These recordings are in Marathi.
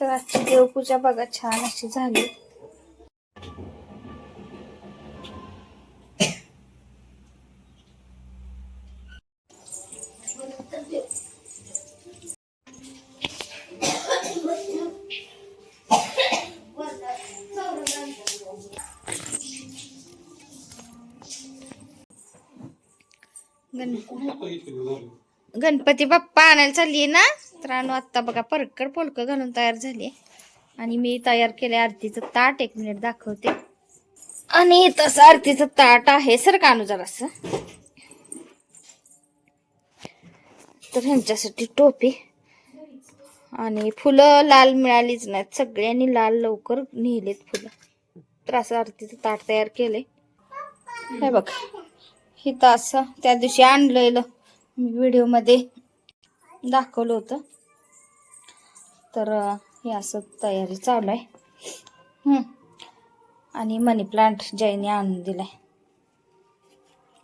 तर आजची देवपूजा बघा छान अशी झाली. गणपती बाप्पा आणायला चालली ना? मित्रांनो आणू आत्ता बघा परकड पोलकं घालून तयार झाली आणि मी तयार केले आरतीचं ताट एक मिनिट दाखवते. आणि तसं आरतीचं ताट आहे सर का आणू जरासं? तर ह्यांच्यासाठी टोपी. आणि फुलं लाल मिळालीच नाहीत सगळ्यांनी लाल लवकर नेलेत फुलं. तर असं आरतीचं ताट तयार केले हे बघ हिथं असं त्या दिवशी आणलेलं मी व्हिडिओमध्ये दाखवलं होतं. तर हे असं तयारी चालू आहे. आणि मनी प्लांट जैने आणून दिलाय.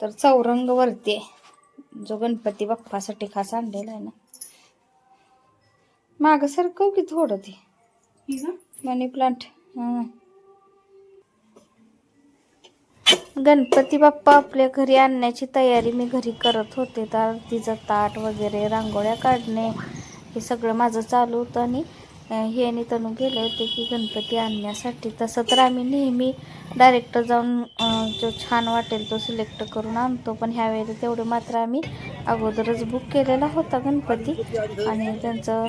तर चौरंग वरती आहे. जो गणपती बाप्पासाठी खास आणलेला आहे ना. माग सरकव की थोडं ते. मनी प्लांट. गणपती बाप्पा आपल्या घरी आणण्याची तयारी मी घरी करत होते. तर तिचं ताट वगैरे रांगोळ्या काढणे हे सगळं माझं चालू होतं आणि हे आणि तनू गेले होते की गणपती आणण्यासाठी. तसं तर आम्ही नेहमी डायरेक्ट जाऊन जो छान वाटेल तो सिलेक्ट करून आणतो. पण ह्यावेळेला तेवढे मात्र आम्ही अगोदरच बुक केलेला होता गणपती. आणि त्यांचं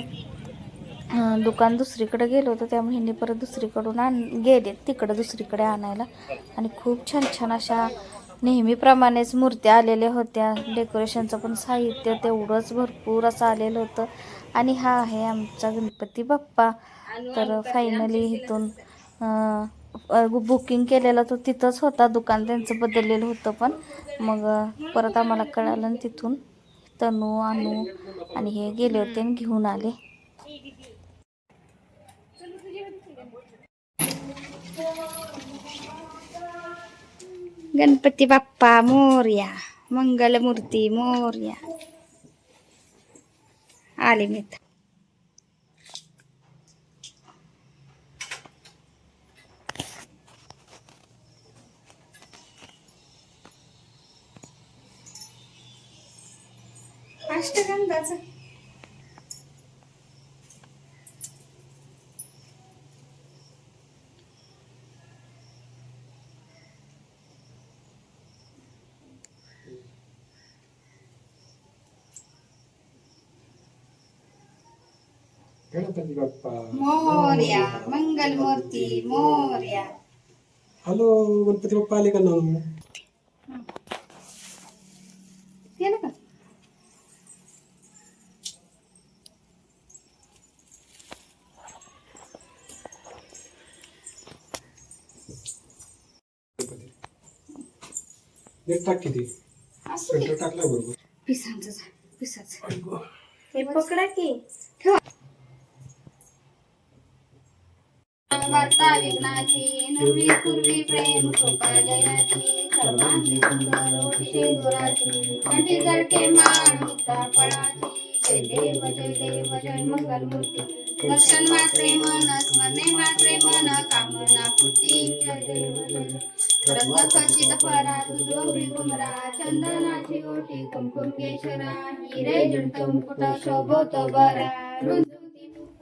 दुकान दुसरीकडे गेलो होतं. त्यामुळे ह्यांनी परत दुसरीकडून आण गेले. तिकडं दुसरीकडे आणायला. आणि खूप छान छान अशा नेहमीप्रमाणेच मूर्त्या आलेल्या होत्या. डेकोरेशनचं पण साहित्य तेवढंच भरपूर असं आलेलं होतं. आणि हा आहे आमचा गणपती बाप्पा. तर फायनली इथून बुकिंग केलेला तो तिथंच होता. दुकान त्यांचं बदललेलं होतं पण. मग परत आम्हाला कळालं आणि तिथून. तनू आणू आणि हे गेले होते आणि घेऊन आले. गणपती बाप्पा मोर्या. मंगलमूर्ती मोर्या. आले मी अष्टगंधाचं. गणपती बाप्पा मोर्या मंगलमूर्ती मोर्या. हॅलो गणपती बाप्पा आले का ना केलं का नेट टाक किती असू दे. सेंटर टाकला बरोबर पिसांचं झाड. पिसाचं ऐक. हे पकडा की. वार्ता विघ्नाची नवी पूर्वी प्रेम कृपा जयाची सर्वांगी सुंदर ओटी शेंदुराची कंठी जळके मान मुक्ता जय देव जय देव जय मंगल मूर्ती. दर्शन मात्रे मन स्मरणे मात्रे मन कामना पूर्ती. जय देव जय रंग खचित परा गौरी गुमरा चंदनाची ओटी कुमकुम केशरा हिरे जंत मुकुट शोभत बरा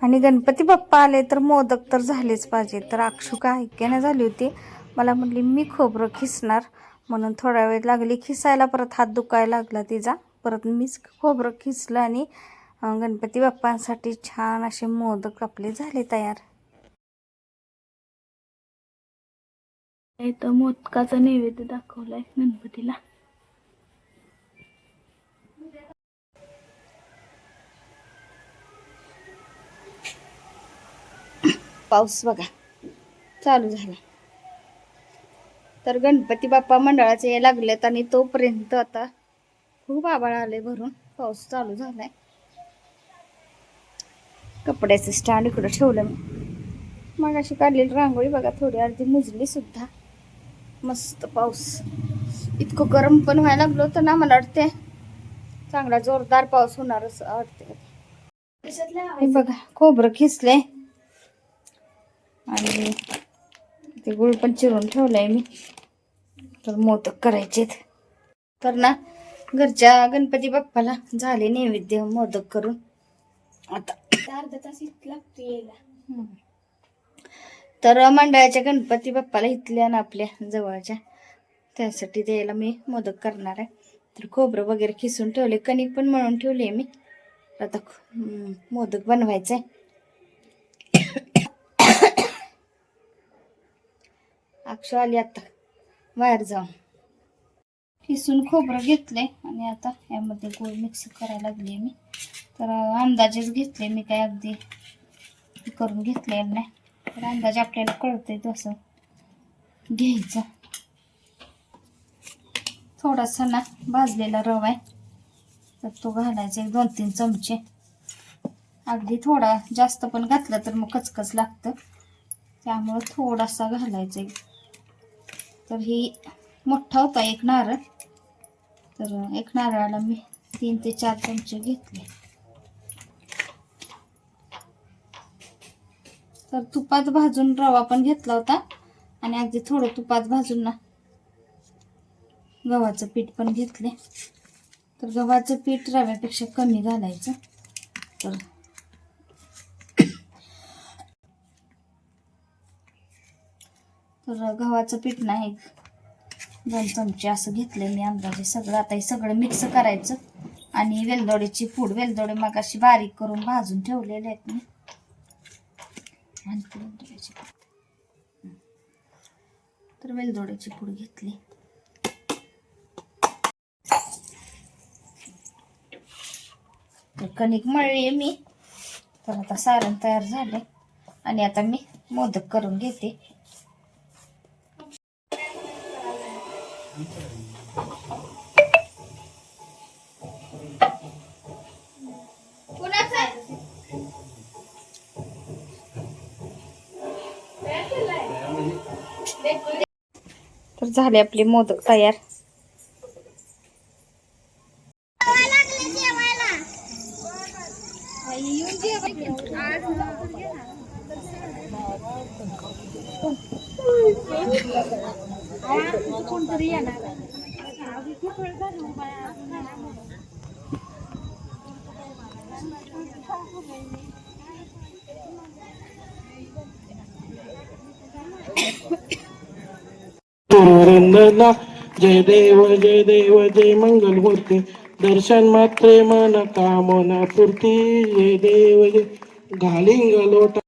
आणि गणपती बाप्पा आले तर मोदक तर झालेच पाहिजे. तर अक्षुका ऐक्याने झाली होती? मला म्हटली मी खोबरं खिसणार. म्हणून थोडा वेळ लागली. खिसायला परत हात दुखायला लागला तिचा. परत मीच खोबरं खिसलं आणि गणपती बाप्पांसाठी छान असे मोदक आपले झाले तयार. इथं मोदकाचा नैवेद्य दाखवलाय गणपतीला. पाऊस बघा. चालू झाला. तर गणपती बाप्पा मंडळाचे हे लागलेत आणि तोपर्यंत आता खूप आबाळ आले भरून. पाऊस चालू झालाय. कपड्याचं स्टँड इकडं ठेवलं मी. मग अशी काढलेली रांगोळी बघा थोडी अर्धी मुजली सुद्धा. मस्त पाऊस. इतकं गरम पण व्हायला लागलं होतं ना मला वाटते चांगला जोरदार पाऊस होणारच वाटते बघा खोबरं खिसले आणि ते गुळ पण चिरून ठेवलाय मी. तर मोदक करायचेत. तर ना घरच्या गणपती बाप्पाला झाले नैवेद्य मोदक करून. आता अर्धा तास लागतो यायला. तर मंडळाच्या गणपती बाप्पाला इथल्या ना आपल्या जवळच्या. त्यासाठी द्यायला मी मोदक करणार आहे. तर खोबरं वगैरे खिसून ठेवले कणिक पण मळून ठेवले मी. आता मोदक बनवायचं आहे अक्षु आली आता. बाहेर जाऊन. किसून खोबरं घेतलंय आणि आता यामध्ये गोळ मिक्स करायला लागली मी. तर अंदाजेच घेतले मी काय अगदी करून घेतलेलं नाही. तर अंदाज आपल्याला कळतंय तसं. घ्यायचं. थोडासा ना भाजलेला रवा आहे. तर तो घालायचा एक दोन तीन चमचे. अगदी थोडा जास्त पण घातला तर मग कचकच लागतं. त्यामुळं थोडासा घालायचा तर ही मोठा होता एक नारळ. तर एक नारळाला मी तीन ते चार चमचे घेतले. तर तुपात भाजून रवा पण घेतला होता आणि अगदी थोडं तुपात भाजून ना गव्हाचं पीठ पण घेतले. तर गव्हाचं पीठ रव्यापेक्षा कमी घालायचं. तर तर गव्हाचं पीठ नाही. दोन चमचे असं घेतले मी अंदाजे सगळं. आता हे सगळं मिक्स करायचं. आणि वेलदोड्याची पूड वेलदोडे मग अशी बारीक करून भाजून ठेवलेले आहेत मी. वेलदोड्याची तर वेलदोड्याची पूड घेतली. तर कणिक मळली मी. तर आता सारण तयार झाले आणि आता मी मोदक करून घेते. तर झाले आपले मोदक तयार. वंदना जय देव जय देव जय मंगल मूर्ती दर्शन मात्रे मन कामना पूर्ती. जय देव जय. घालिंग लोटा.